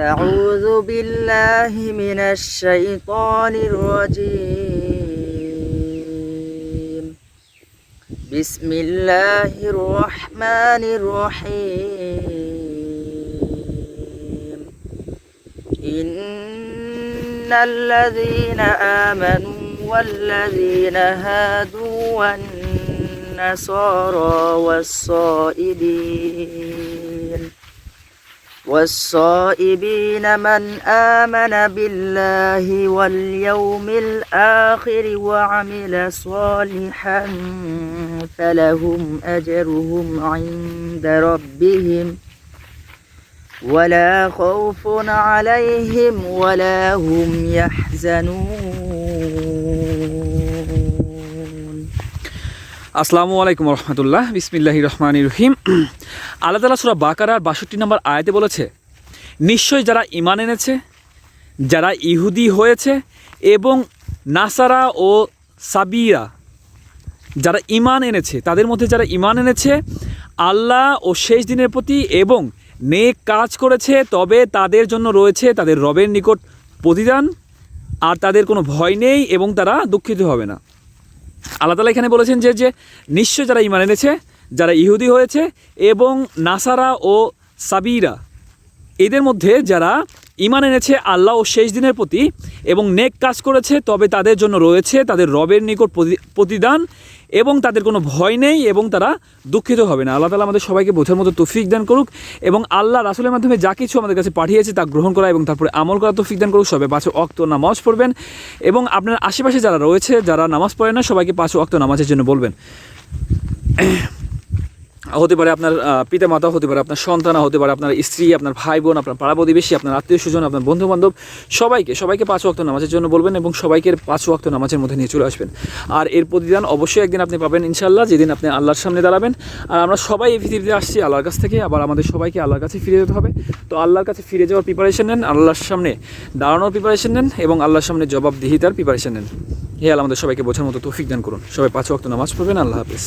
أعوذ بالله من الشيطان الرجيم. بسم الله الرحمن الرحيم. إن الذين آمنوا والذين هادوا والنصارى والصائبين والصائبين من آمن بالله واليوم الآخر وعمل صالحا فلهم أجرهم عند ربهم ولا خوف عليهم ولا هم يحزنون আসসালামু আলাইকুম রহমতুল্লাহ। বিসমিল্লাহ রহমান রহিম। আল্লাহ তালা সুরা বাকারার বাষট্টি নম্বর আয়াতে বলেছে, নিশ্চয়ই যারা ইমান এনেছে, যারা ইহুদি হয়েছে এবং নাসারা ও সাবিরা, যারা ইমান এনেছে, তাদের মধ্যে যারা ইমান এনেছে, আল্লাহ ও শেষ দিনের প্রতি এবং নেক কাজ করেছে, তবে তাদের জন্য রয়েছে তাদের রবের নিকট প্রতিদান, আর তাদের কোনো ভয় নেই এবং তারা দুঃখিত হবে না। আল্লাহ তালা এখানে বলেছেন যে যে নিশ্চয় যারা ইমান এনেছে, যারা ইহুদি হয়েছে এবং নাসারা ও সাবিরা, এদের মধ্যে যারা ইমান এনেছে আল্লাহ ও শেষ দিনের প্রতি এবং নেক কাজ করেছে, তবে তাদের জন্য রয়েছে তাদের রবের নিকট প্রতি- প্রতিদান এবং তাদের কোনো ভয় নেই এবং তারা দুঃখিত হবে না। আল্লাহ তালা আমাদের সবাইকে বোঝার মতো তৌফিক দান করুক এবং আল্লাহ রাসুলের মাধ্যমে যা কিছু আমাদের কাছে পাঠিয়েছে তা গ্রহণ করা এবং তারপরে আমল করা তৌফিক দান করুক। সবাই পাঁচ অক্ত নামাজ পড়বেন এবং আপনার আশেপাশে যারা রয়েছে, যারা নামাজ পড়ে না, সবাইকে পাঁচ অক্ত নামাজের জন্য বলবেন। হতে পারে আপনার পিতা মাতা হতে পারে, আপনার সন্তান হতে পারে, আপনার স্ত্রী, আপনার ভাই বোন আপনার পাড়া প্রতিবেশী আপনার আত্মীয় স্বজন আপনার বন্ধু বান্ধব সবাইকে সবাইকে পাঁচ ওয়াক্ত নামাজের জন্য বলবেন এবং সবাইকে পাঁচ ওয়াক্ত নামাজের মধ্যে নিয়ে চলে আসবেন। আর এর প্রতিদান অবশ্যই একদিন আপনি পাবেন ইনশাল্লাহ যেদিন আপনি আল্লাহর সামনে দাঁড়াবেন। আর আমরা সবাই এই পৃথিবীতে আসছি, আল্লাহর কাছ থেকে, আবার আমাদের সবাইকে আল্লাহর কাছে ফিরে যেতে হবে। তো আল্লাহর কাছে ফিরে যাওয়ার প্রিপারেশন নেন, আল্লাহর সামনে দাঁড়ানোর প্রিপারেশন নেন এবং আল্লাহর সামনে জবাবদিহিতার প্রিপারেশন নেন। হে আল্লাহ আমাদের সবাইকে বোঝার মতো তৌফিক দান করুন। সবাই পাঁচ ওয়াক্ত নামাজ পড়বেন, আল্লাহ হাফিজ।